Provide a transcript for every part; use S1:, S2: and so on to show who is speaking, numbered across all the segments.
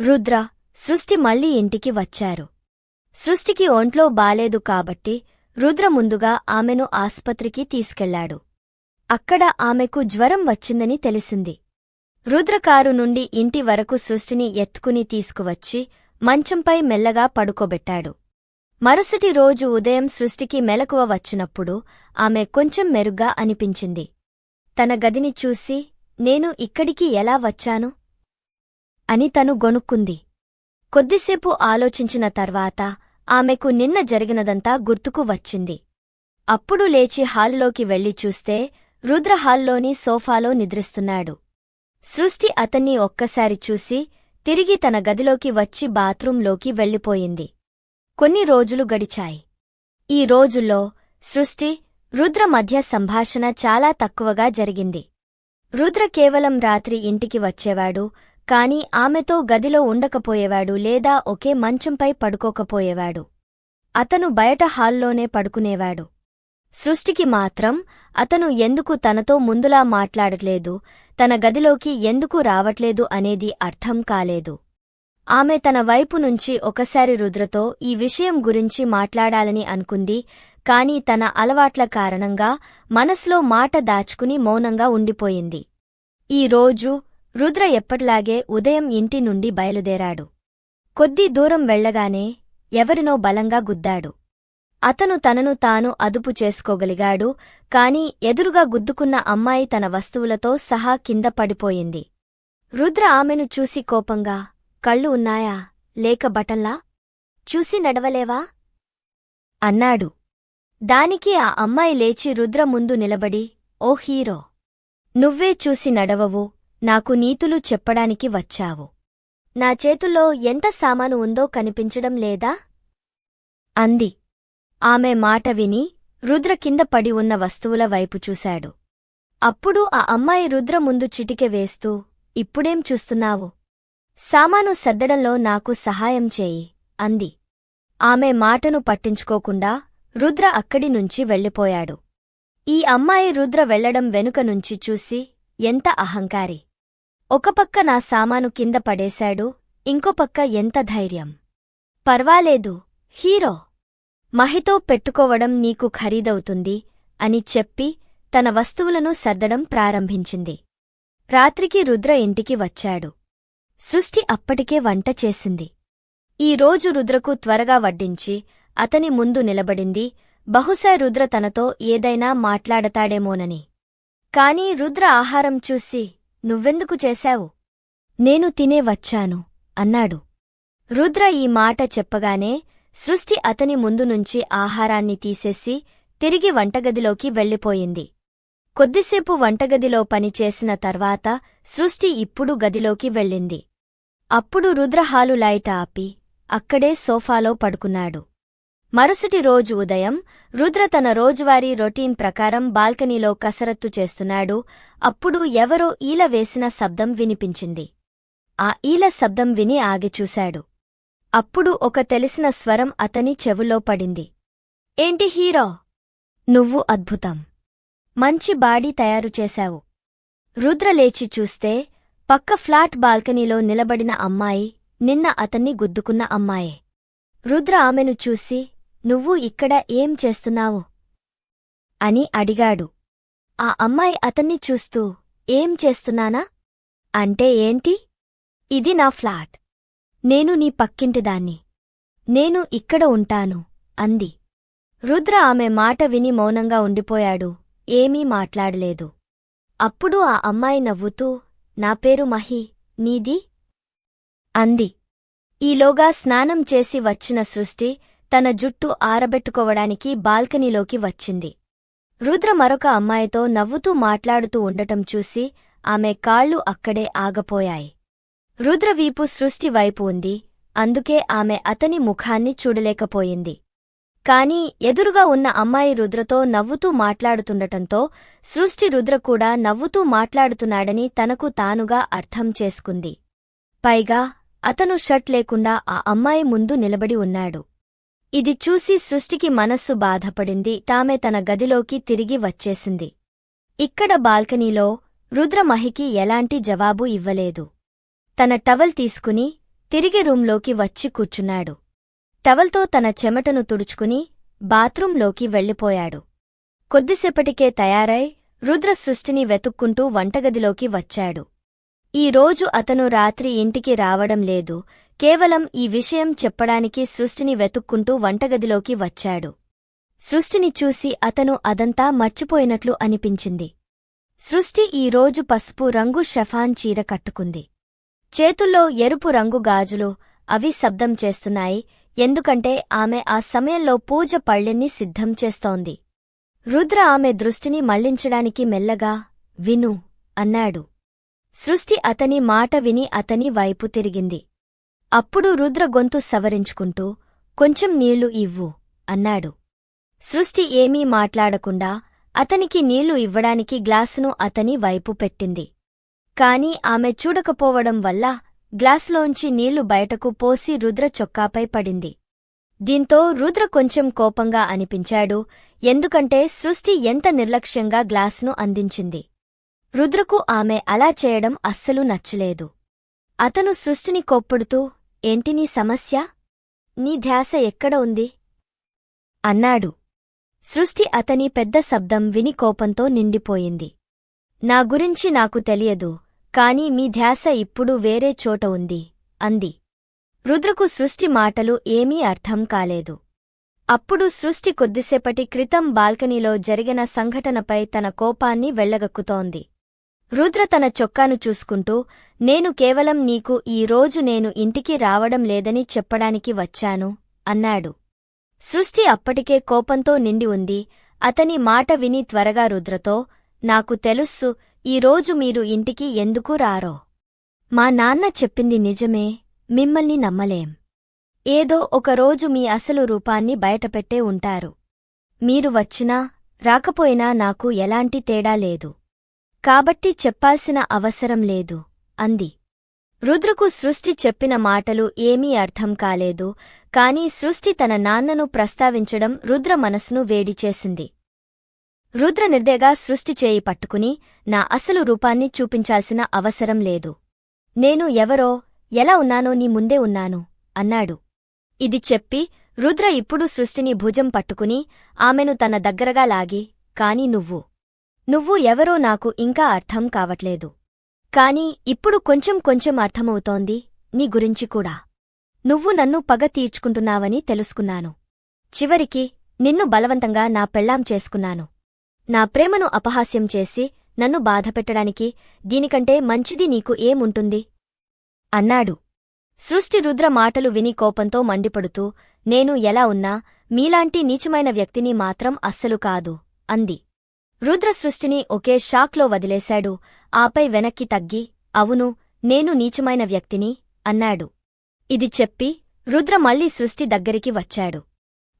S1: రుద్ర సృష్టి మళ్ళీ ఇంటికి వచ్చారు. సృష్టికి ఒంట్లో బాలేదు కాబట్టి రుద్ర ముందుగా ఆమెను ఆస్పత్రికి తీసుకెళ్ళాడు. అక్కడ ఆమెకు జ్వరం వచ్చిందని తెలిసింది. రుద్ర కారు నుండి ఇంటి వరకు సృష్టిని ఎత్తుకుని తీసుకువచ్చి మంచంపై మెల్లగా పడుకోబెట్టాడు. మరుసటి రోజు ఉదయం సృష్టికి మెలకువ వచ్చినప్పుడు ఆమె కొంచెం మెరుగ్గా అనిపించింది. తన గదిని చూసి నేను ఇక్కడికి ఎలా వచ్చాను? అని తను గొనుక్కుంది కొద్దిసేపు ఆలోచించిన తర్వాత ఆమెకు నిన్న జరిగినదంతా గుర్తుకు వచ్చింది. అప్పుడు లేచి హాల్లోకి వెళ్ళి చూస్తే రుద్ర హాల్లోని సోఫాలో నిద్రిస్తున్నాడు. సృష్టి అతన్ని ఒక్కసారి చూసి తిరిగి తన గదిలోకి వచ్చి బాత్రూంలోకి వెళ్ళిపోయింది. కొన్ని రోజులు గడిచాయి. ఈ రోజుల్లో సృష్టి రుద్ర మధ్య సంభాషణ చాలా తక్కువగా జరిగింది. రుద్ర కేవలం రాత్రి ఇంటికి వచ్చేవాడు కాని ఆమెతో గదిలో ఉండకపోయేవాడు లేదా ఒకే మంచంపై పడుకోకపోయేవాడు. అతను బయట హాల్లోనే పడుకునేవాడు. సృష్టికి మాత్రం అతను ఎందుకు తనతో ముందులా మాట్లాడట్లేదు తన గదిలోకి ఎందుకు రావట్లేదు అనేది అర్థం కాలేదు. ఆమె తన వైపు నుంచి ఒకసారి రుద్రతో ఈ విషయం గురించి మాట్లాడాలని అనుకుంది కాని తన అలవాట్ల కారణంగా మనసులో మాట దాచుకుని మౌనంగా ఉండిపోయింది. ఈ రోజు రుద్ర ఎప్పటిలాగే ఉదయం ఇంటి నుండి బయలుదేరాడు. కొద్ది దూరం వెళ్ళగానే ఎవరినో బలంగా గుద్దాడు. అతను తనను తాను అదుపు చేసుకోగలిగాడు కాని ఎదురుగా గుద్దుకున్న అమ్మాయి తన వస్తువులతో సహా కింద పడిపోయింది. రుద్ర ఆమెను చూసి కోపంగా కళ్ళు ఉన్నాయా? లేక బటన్లా? చూసి నడవలేవా? అన్నాడు. దానికి ఆ అమ్మాయి లేచి రుద్ర ముందు నిలబడి ఓ హీరో! నువ్వే చూసి నడవవు నాకు నీతులు చెప్పడానికి వచ్చావు. నా చేతుల్లో ఎంత సామాను ఉందో కనిపించడం లేదా? అంది. ఆమె మాట విని రుద్ర కింద పడి ఉన్న వస్తువుల వైపు చూశాడు. అప్పుడు ఆ అమ్మాయి రుద్ర ముందు చిటికె వేస్తూ ఇప్పుడేం చూస్తున్నావు? సామాను సర్దడంలో నాకు సహాయం చేయి అంది. ఆమె మాటను పట్టించుకోకుండా రుద్ర అక్కడి నుంచి వెళ్ళిపోయాడు. ఈ అమ్మాయి రుద్ర వెళ్ళడం వెనుక నుంచి చూసి ఎంత అహంకారి! ఒకపక్క నా సామాను కింద పడేశాడు ఇంకోపక్క ఎంత ధైర్యం. పర్వాలేదు హీరో! మహితో పెట్టుకోవడం నీకు ఖరీదవుతుంది అని చెప్పి తన వస్తువులను సర్దడం ప్రారంభించింది. రాత్రికి రుద్ర ఇంటికి వచ్చాడు. సృష్టి అప్పటికే వంట చేసింది. ఈ రోజు రుద్రకు త్వరగా వడ్డించి అతని ముందు నిలబడింది బహుశా రుద్ర తనతో ఏదైనా మాట్లాడతాడేమోనని. కాని రుద్ర ఆహారం చూసి నువ్వెందుకు చేశావు? నేను తినే వచ్చాను అన్నాడు. రుద్ర ఈ మాట చెప్పగానే సృష్టి అతని ముందు నుంచి ఆహారాన్ని తీసేసి తిరిగి వంటగదిలోకి వెళ్ళిపోయింది. కొద్దిసేపు వంటగదిలో పనిచేసిన తర్వాత సృష్టి ఇప్పుడు గదిలోకి వెళ్ళింది. అప్పుడు రుద్ర హాలు లైట్ ఆపి అక్కడే సోఫాలో పడుకున్నాడు. మరుసటి రోజు ఉదయం రుద్ర తన రోజువారీ రొటీన్ ప్రకారం బాల్కనీలో కసరత్తు చేస్తున్నాడు. అప్పుడు ఎవరో ఈల వేసిన శబ్దం వినిపించింది. ఆ ఈల శబ్దం విని ఆగిచూశాడు అప్పుడు ఒక తెలిసిన స్వరం అతని చెవులో పడింది. ఏంటి హీరో? నువ్వు అద్భుతం. మంచి బాడీ తయారు చేశావు రుద్ర లేచి చూస్తే పక్క ఫ్లాట్ బాల్కనీలో నిలబడిన అమ్మాయి నిన్న అతన్ని గుద్దుకున్న అమ్మాయే. రుద్ర ఆమెను చూసి నువ్వు ఇక్కడ ఏం చేస్తున్నావు అని అడిగాడు. ఆ అమ్మాయి అతన్ని చూస్తూ ఏం చేస్తున్నానా? అంటే ఏంటి? ఇది నా ఫ్లాట్. నేను నీ పక్కింటిదాన్ని. నేను ఇక్కడ ఉంటాను అంది. రుద్ర ఆమె మాట విని మౌనంగా ఉండిపోయాడు. ఏమీ మాట్లాడలేదు. అప్పుడు ఆ అమ్మాయి నవ్వుతూ నా పేరు మహి నీది అంది. ఈలోగా స్నానం చేసి వచ్చిన సృష్టి తన జుట్టు ఆరబెట్టుకోవడానికి బాల్కనీలోకి వచ్చింది. రుద్ర మరొక అమ్మాయితో నవ్వుతూ మాట్లాడుతూ ఉండటం చూసి ఆమె కాళ్ళు అక్కడే ఆగపోయాయి. రుద్రవీపు సృష్టి వైపు ఉంది అందుకే ఆమె అతని ముఖాన్ని చూడలేకపోయింది. కాని ఎదురుగా ఉన్న అమ్మాయి రుద్రతో నవ్వుతూ మాట్లాడుతుండటంతో సృష్టి రుద్ర కూడా నవ్వుతూ మాట్లాడుతున్నాడని తనకు తానుగా అర్థం చేసుకుంది. పైగా అతను షర్ట్ లేకుండా ఆ అమ్మాయి ముందు నిలబడి ఉన్నాడు. ఇది చూసి సృష్టికి మనస్సు బాధపడింది. తామె తన గదిలోకి తిరిగి వచ్చేసింది. ఇక్కడ బాల్కనీలో రుద్రమహికి ఎలాంటి జవాబు ఇవ్వలేదు. తన టవల్ తీసుకుని తిరిగి రూంలోకి వచ్చి కూర్చున్నాడు. టవల్తో తన చెమటను తుడుచుకుని బాత్రూంలోకి వెళ్ళిపోయాడు. కొద్దిసేపటికే తయారై రుద్ర సృష్టిని వెతుక్కుంటూ వంటగదిలోకి వచ్చాడు. ఈ రోజు అతను రాత్రి ఇంటికి రావడం లేదు. కేవలం ఈ విషయం చెప్పడానికి సృష్టిని వెతుక్కుంటూ వంటగదిలోకి వచ్చాడు. సృష్టిని చూసి అతను అదంతా మర్చిపోయినట్లు అనిపించింది. సృష్టి ఈ రోజు పసుపు రంగు షఫాన్ చీర కట్టుకుంది. చేతుల్లో ఎరుపు రంగు గాజులు అవి శబ్దం చేస్తున్నాయి ఎందుకంటే ఆమె ఆ సమయంలో పూజ పళ్ళెన్ని సిద్ధం చేస్తోంది. రుద్ర ఆమె దృష్టిని మళ్ళించడానికి మెల్లగా విను అన్నాడు. సృష్టి అతని మాట విని అతని వైపు తిరిగింది. అప్పుడు రుద్ర గొంతు సవరించుకుంటూ కొంచెం నీళ్ళు ఇవ్వు అన్నాడు. సృష్టి ఏమీ మాట్లాడకుండా అతనికి నీళ్ళు ఇవ్వడానికి గ్లాసును అతని వైపు పెట్టింది. కాని ఆమె చూడకపోవడం వల్ల గ్లాసులోంచి నీళ్ళు బయటకు పోసి రుద్ర చొక్కాపై పడింది. దీంతో రుద్ర కొంచెం కోపంగా అనిపించాడు ఎందుకంటే సృష్టి ఎంత నిర్లక్ష్యంగా గ్లాసును అందించింది. రుద్రకు ఆమె అలా చేయడం అస్సలు నచ్చలేదు. అతను సృష్టిని కోప్పడుతూ ఏంటి నీ సమస్య? నీ ధ్యాస ఎక్కడ ఉంది? అన్నాడు. సృష్టి అతని పెద్ద శబ్దం విని కోపంతో నిండిపోయింది. నా గురించి నాకు తెలియదు కాని మీ ధ్యాస ఇప్పుడు వేరే చోట ఉంది అంది. రుద్రకు సృష్టి మాటలు ఏమీ అర్థం కాలేదు. అప్పుడు సృష్టి కొద్దిసేపటి క్రితం బాల్కనీలో జరిగిన సంఘటనపై తన కోపాన్ని వెళ్ళగక్కుతోంది. రుద్ర తన చొక్కాను చూసుకుంటూ నేను కేవలం నీకు ఈ రోజు నేను ఇంటికి రావడం లేదని చెప్పడానికి వచ్చాను అన్నాడు. సృష్టి అప్పటికే కోపంతో నిండి ఉంది. అతని మాట విని త్వరగా రుద్రతో నాకు తెలుస్సు ఈరోజు మీరు ఇంటికి ఎందుకు రారో? మా నాన్న చెప్పింది నిజమే మిమ్మల్ని నమ్మలేం. ఏదో ఒకరోజు మీ అసలు రూపాన్ని బయటపెట్టే ఉంటారు. మీరు వచ్చినా రాకపోయినా నాకు ఎలాంటి తేడా లేదు. కాబట్టి చెప్పాల్సిన అవసరం లేదు అంది. రుద్రకు సృష్టి చెప్పిన మాటలు ఏమీ అర్థం కాలేదు కాని సృష్టి తన నాన్నను ప్రస్తావించడం రుద్ర మనసును వేడిచేసింది రుద్ర నిర్దేగా సృష్టి చేయి పట్టుకుని నా అసలు రూపాన్ని చూపించాల్సిన అవసరం లేదు. నేను ఎవరో ఎలా ఉన్నానో నీ ముందే ఉన్నాను అన్నాడు. ఇది చెప్పి రుద్ర ఇప్పుడు సృష్టిని భుజం పట్టుకుని ఆమెను తన దగ్గరగా లాగి కాని నువ్వు నువ్వు ఎవరో నాకు ఇంకా అర్థం కావట్లేదు. కాని ఇప్పుడు కొంచెం కొంచెం అర్థమవుతోంది నీ గురించి కూడా. నువ్వు నన్ను పగ తీర్చుకుంటున్నావని తెలుసుకున్నాను. చివరికి నిన్ను బలవంతంగా నా పెళ్ళాం చేసుకున్నాను. నా ప్రేమను అపహాస్యం చేసి నన్ను బాధపెట్టడానికి దీనికంటే మంచిది నీకు ఏముంటుంది? అన్నాడు. సృష్టి రుద్ర మాటలు విని కోపంతో మండిపడుతూ నేను ఎలా ఉన్నా మీలాంటి నీచమైన వ్యక్తిని మాత్రం అస్సలు కాదు అంది. రుద్ర సృష్టిని ఒకే షాక్లో వదిలేశాడు. ఆపై వెనక్కి తగ్గి అవును నేను నీచమైన వ్యక్తిని అన్నాడు. ఇది చెప్పి రుద్ర మళ్ళీ సృష్టి దగ్గరికి వచ్చాడు.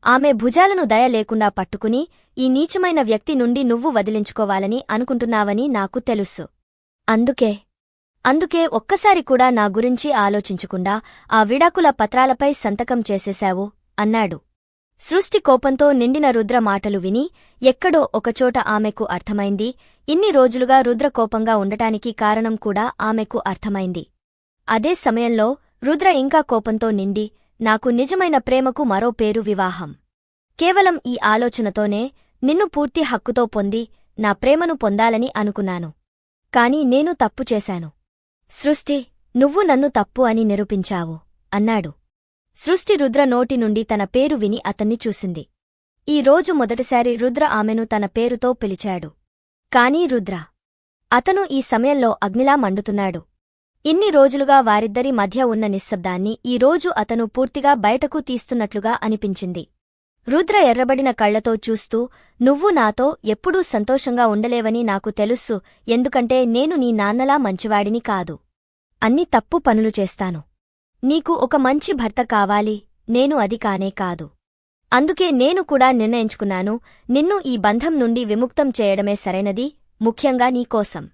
S1: ఆమె భుజాలను దయ లేకుండా పట్టుకుని ఈ నీచమైన వ్యక్తి నుండి నువ్వు వదిలించుకోవాలని అనుకుంటున్నావని నాకు తెలుసు. అందుకే అందుకే ఒక్కసారి కూడా నా గురించి ఆలోచించకుండా ఆ విడాకుల పత్రాలపై సంతకం చేసేశావు అన్నాడు. సృష్టి కోపంతో నిండిన రుద్ర మాటలు విని ఎక్కడో ఒకచోట ఆమెకు అర్థమైంది. ఇన్ని రోజులుగా రుద్ర కోపంగా ఉండటానికి కారణం కూడా ఆమెకు అర్థమైంది. అదే సమయంలో రుద్ర ఇంకా కోపంతో నిండి నాకు నిజమైన ప్రేమకు మరో పేరు వివాహం. కేవలం ఈ ఆలోచనతోనే నిన్ను పూర్తి హక్కుతో పొంది నా ప్రేమను పొందాలని అనుకున్నాను. కాని నేను తప్పు చేశాను. సృష్టి నువ్వు నన్ను తప్పు అని నిరూపించావు అన్నాడు. సృష్టి రుద్ర నోటి నుండి తన పేరు విని అతన్ని చూసింది. ఈ రోజు మొదటిసారి రుద్ర ఆమెను తన పేరుతో పిలిచాడు. కానీ రుద్ర అతను ఈ సమయంలో అగ్నిలా మండుతున్నాడు. ఇన్ని రోజులుగా వారిద్దరి మధ్య ఉన్న నిశ్శబ్దాన్ని ఈ రోజు అతను పూర్తిగా బయటకు తీస్తున్నట్లుగా అనిపించింది. రుద్ర ఎర్రబడిన కళ్ళతో చూస్తూ నువ్వు నాతో ఎప్పుడూ సంతోషంగా ఉండలేవని నాకు తెలుస్సు ఎందుకంటే నేను నీ నాన్నలా మంచివాడిని కాదు. అన్ని తప్పు పనులు చేస్తాను. నీకు ఒక మంచి భర్త కావాలి నేను అది కానే కాదు. అందుకే నేను కూడా నిర్ణయించుకున్నాను నిన్ను ఈ బంధం నుండి విముక్తం చేయడమే సరైనది ముఖ్యంగా నీకోసం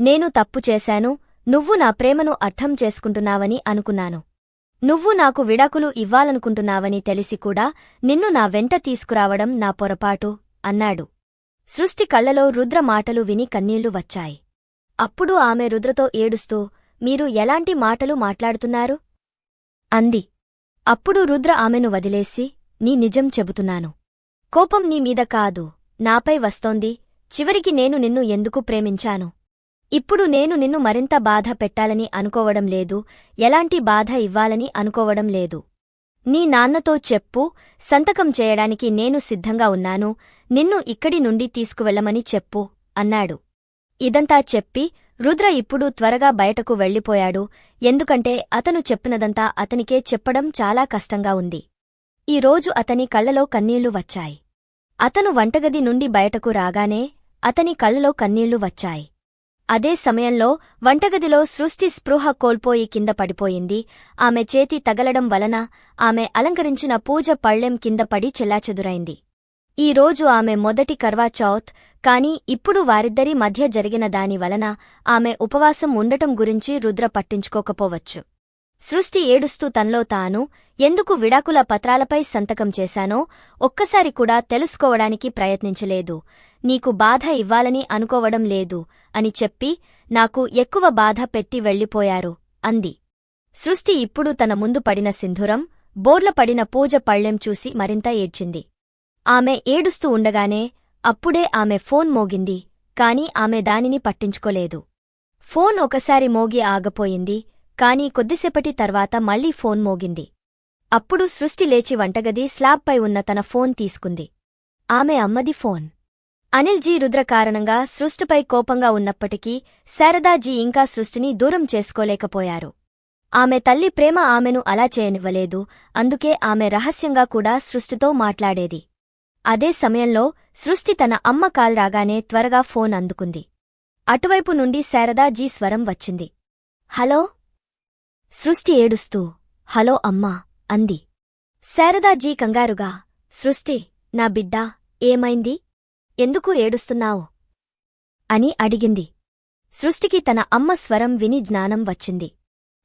S1: నేను తప్పు చేశాను నువ్వు నా ప్రేమను అర్థం చేసుకుంటున్నావని అనుకున్నాను. నువ్వు నాకు విడాకులు ఇవ్వాలనుకుంటున్నావని తెలిసి కూడా నిన్ను నా వెంట తీసుకురావడం నా పొరపాటు అన్నాడు. సృష్టి కళ్ళలో రుద్ర మాటలు విని కన్నీళ్ళు వచ్చాయి. అప్పుడు ఆమె రుద్రతో ఏడుస్తూ మీరు ఎలాంటి మాటలు మాట్లాడుతున్నారు? అంది. అప్పుడు రుద్ర ఆమెను వదిలేసి నీ నిజం చెబుతున్నాను. కోపం నీమీద కాదు నాపై వస్తోంది. చివరికి నేను నిన్ను ఎందుకు ప్రేమించాను? ఇప్పుడు నేను నిన్ను మరింత బాధ పెట్టాలని అనుకోవడం లేదు. ఎలాంటి బాధ ఇవ్వాలని అనుకోవడం లేదు. నీ నాన్నతో చెప్పు సంతకం చేయడానికి నేను సిద్ధంగా ఉన్నాను. నిన్ను ఇక్కడి నుండి తీసుకువెళ్ళమని చెప్పు అన్నాడు. ఇదంతా చెప్పి రుద్ర ఇప్పుడు త్వరగా బయటకు వెళ్ళిపోయాడు. ఎందుకంటే అతను చెప్పినదంతా అతనికే చెప్పడం చాలా కష్టంగా ఉంది. ఈ రోజు అతని కళ్ళలో కన్నీళ్ళు వచ్చాయి. అతను వంటగది నుండి బయటకు రాగానే అతని కళ్ళలో కన్నీళ్ళు వచ్చాయి. అదే సమయంలో వంటగదిలో సృష్టి స్పృహ కోల్పోయి కింద పడిపోయింది. ఆమె చేతి తగలడం వలన ఆమె అలంకరించిన పూజ పళ్ళెం కింద పడి చెల్లాచెదురైంది. ఈ రోజు ఆమె మొదటి కర్వాచౌత్ కాని ఇప్పుడు వారిద్దరి మధ్య జరిగిన దాని వలన ఆమె ఉపవాసం ఉండటం గురించి రుద్ర పట్టించుకోకపోవచ్చు. సృష్టి ఏడుస్తూ తనలో తాను ఎందుకు విడాకుల పత్రాలపై సంతకం చేశానో ఒక్కసారి కూడా తెలుసుకోవడానికి ప్రయత్నించలేదు. నీకు బాధ ఇవ్వాలని అనుకోవడం లేదు అని చెప్పి నాకు ఎక్కువ బాధ పెట్టి వెళ్ళిపోయారు అంది. సృష్టి ఇప్పుడు తన ముందు పడిన సింధురం బోర్ల పడిన పూజ పళ్ళెం చూసి మరింత ఏడ్చింది. ఆమె ఏడుస్తూ ఉండగానే అప్పుడే ఆమె ఫోన్ మోగింది కాని ఆమె దానిని పట్టించుకోలేదు. ఫోన్ ఒకసారి మోగి ఆగపోయింది కాని కొద్దిసేపటి తర్వాత మళ్ళీ ఫోన్ మోగింది. అప్పుడు సృష్టి లేచి వంటగది స్లాబ్పై ఉన్న తన ఫోన్ తీసుకుంది. ఆమె అమ్మది ఫోన్. అనిల్జీ రుద్ర కారణంగా సృష్టిపై కోపంగా ఉన్నప్పటికీ శారదాజీ ఇంకా సృష్టిని దూరం చేసుకోలేకపోయారు. ఆమె తల్లి ప్రేమ ఆమెను అలా చేయనివ్వలేదు అందుకే ఆమె రహస్యంగా కూడా సృష్టితో మాట్లాడేది. అదే సమయంలో సృష్టి తన అమ్మ కాల్ రాగానే త్వరగా ఫోన్ అందుకుంది. అటువైపు నుండి శారదాజీ స్వరం వచ్చింది. హలో? సృష్టి ఏడుస్తూ హలో అమ్మా అంది. శారదాజీ కంగారుగా సృష్టి నా బిడ్డా ఏమైంది? ఎందుకు ఏడుస్తున్నావు? అని అడిగింది. సృష్టికి తన అమ్మ స్వరం విని జ్ఞానం వచ్చింది.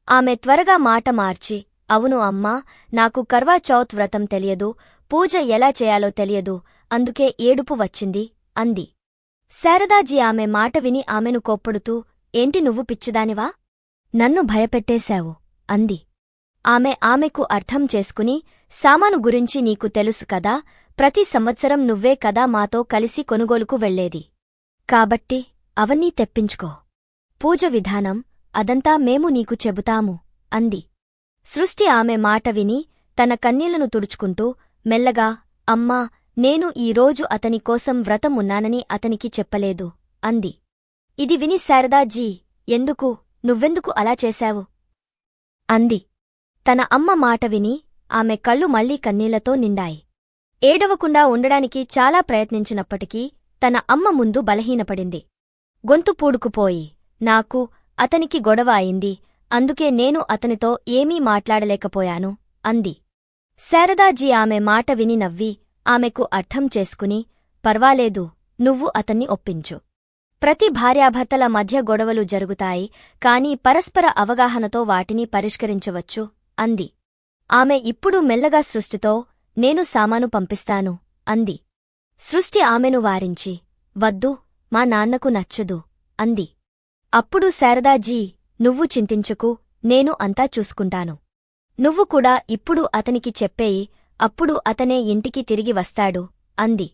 S1: ఆమె త్వరగా మాట మార్చి అవును అమ్మా నాకు కర్వాచౌత్ వ్రతం తెలియదు పూజ ఎలా చేయాలో తెలియదు అందుకే ఏడుపు వచ్చింది అంది. శారదాజీ ఆమె మాట విని ఆమెను కోప్పడుతూ ఏంటి నువ్వు పిచ్చిదానివా? నన్ను భయపెట్టేశావు అంది. ఆమె ఆమెకు అర్థం చేసుకుని సామాను గురించి నీకు తెలుసు కదా ప్రతి సంవత్సరం నువ్వే కదా మాతో కలిసి కొనుగోలుకు వెళ్ళేది కాబట్టి అవన్నీ తెప్పించుకో. పూజ విధానం అదంతా మేము నీకు చెబుతాము అంది. సృష్టి ఆమె మాట విని తన కన్నీళ్ళను తుడుచుకుంటూ మెల్లగా అమ్మా నేను ఈరోజు అతని కోసం వ్రతం ఉన్నానని అతనికి చెప్పలేదు అంది. ఇది విని శారదాజీ ఎందుకు నువ్వెందుకు అలా చేశావు? అంది. తన అమ్మ మాట విని ఆమె కళ్ళు మళ్ళీ కన్నీళ్ళతో నిండాయి. ఏడవకుండా ఉండడానికి చాలా ప్రయత్నించినప్పటికీ తన అమ్మ ముందు బలహీనపడింది. గొంతు పూడుకుపోయి నాకు అతనికి గొడవ అయింది అందుకే నేను అతనితో ఏమీ మాట్లాడలేకపోయాను అంది. శారదాజీ ఆమె మాట విని నవ్వి ఆమెకు అర్థం చేసుకుని పర్వాలేదు నువ్వు అతన్ని ఒప్పించు. ప్రతి భార్యాభర్తల మధ్య గొడవలు జరుగుతాయి కాని పరస్పర అవగాహనతో వాటిని పరిష్కరించవచ్చు అంది. ఆమె ఇప్పుడు మెల్లగా సృష్టితో నేను సామాను పంపిస్తాను అంది. సృష్టి ఆమెను వారించి వద్దు మా నాన్నకు నచ్చదు అంది. అప్పుడు శారదాజీ నువ్వు చింతించుకు నేను అంతా చూసుకుంటాను. నువ్వు కూడా ఇప్పుడు అతనికి చెప్పేయి అప్పుడు అతనే ఇంటికి తిరిగి వస్తాడు అంది.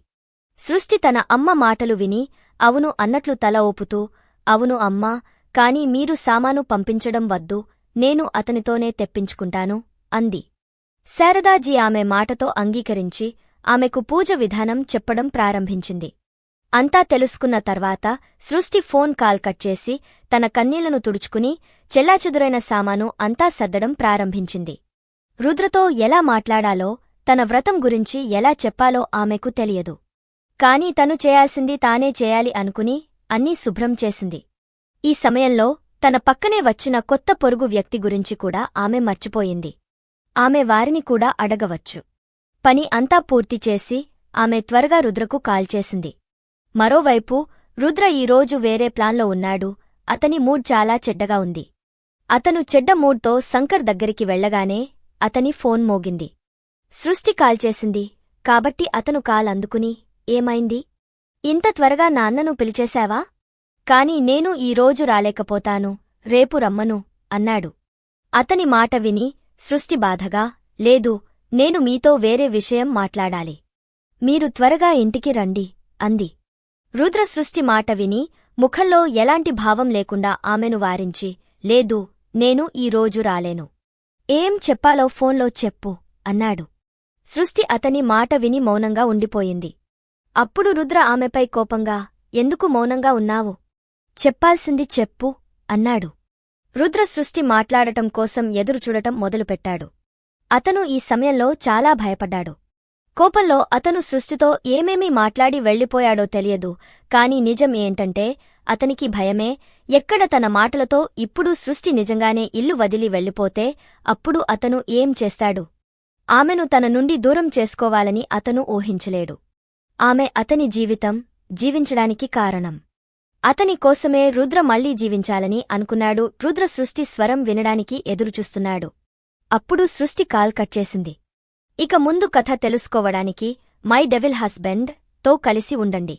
S1: సృష్టి తన అమ్మ మాటలు విని అవును అన్నట్లు తల ఊపుతూ అవును అమ్మా కాని మీరు సామాను పంపించడం వద్దు నేను అతనితోనే తెప్పించుకుంటాను అంది. శారదాజీ ఆమె మాటతో అంగీకరించి ఆమెకు పూజ విధానం చెప్పడం ప్రారంభించింది. అంతా తెలుసుకున్న తర్వాత సృష్టి ఫోన్ కాల్ కట్ చేసి తన కన్నీళ్ళను తుడుచుకుని చెల్లాచెదురైన సామాను అంతా సర్దడం ప్రారంభించింది. రుద్రతో ఎలా మాట్లాడాలో తన వ్రతం గురించి ఎలా చెప్పాలో ఆమెకు తెలియదు. కాని తను చేయాల్సింది తానే చేయాలి అనుకుని అన్నీ శుభ్రం చేసింది. ఈ సమయంలో తన పక్కనే వచ్చిన కొత్త పొరుగు వ్యక్తి గురించి కూడా ఆమె మర్చిపోయింది. ఆమె వారిని కూడా అడగవచ్చు. పని అంతా పూర్తి చేసి ఆమె త్వరగా రుద్రకు కాల్చేసింది మరోవైపు రుద్ర ఈరోజు వేరే ప్లాన్లో ఉన్నాడు. అతని మూడ్ చాలా చెడ్డగా ఉంది. అతను చెడ్డ మూడ్తో శంకర్ దగ్గరికి వెళ్ళగానే అతని ఫోన్ మోగింది. సృష్టి కాల్చేసింది కాబట్టి అతను కాల్ అందుకుని ఏమైంది? ఇంత త్వరగా నాన్నను పిలిచేశావా? కాని నేను ఈరోజు రాలేకపోతాను రేపు రమ్మను అన్నాడు. అతని మాట విని సృష్టి బాధగా లేదు నేను మీతో వేరే విషయం మాట్లాడాలి. మీరు త్వరగా ఇంటికి రండి అంది. రుద్ర సృష్టి మాట విని ముఖంలో ఎలాంటి భావం లేకుండా ఆమెను వారించి లేదు నేను ఈ రోజు రాలేను. ఏం చెప్పాలో ఫోన్లో చెప్పు అన్నాడు. సృష్టి అతని మాట విని మౌనంగా ఉండిపోయింది. అప్పుడు రుద్ర ఆమెపై కోపంగా ఎందుకు మౌనంగా ఉన్నావు? చెప్పాల్సింది చెప్పు అన్నాడు. రుద్ర సృష్టి మాట్లాడటం కోసం ఎదురుచూడటం మొదలుపెట్టాడు. అతను ఈ సమయంలో చాలా భయపడ్డాడు. కోపంలో అతను సృష్టితో ఏమేమీ మాట్లాడి వెళ్ళిపోయాడో తెలియదు. కాని నిజం ఏంటంటే అతనికి భయమే. ఎక్కడ తన మాటలతో ఇప్పుడు సృష్టి నిజంగానే ఇల్లు వదిలి వెళ్ళిపోతే అప్పుడు అతను ఏం చేస్తాడు? ఆమెను తన నుండి దూరం చేసుకోవాలని అతను ఊహించలేడు. ఆమె అతని జీవితం జీవించడానికి కారణం. అతని కోసమే రుద్ర మళ్ళీ జీవించాలని అనుకున్నాడు. రుద్ర సృష్టి స్వరం వినడానికి ఎదురుచూస్తున్నాడు. అప్పుడు సృష్టి కాల్ కట్ చేసింది. ఇక ముందు కథ తెలుసుకోవడానికి మై డెవిల్ హస్బెండ్తో కలిసి ఉండండి.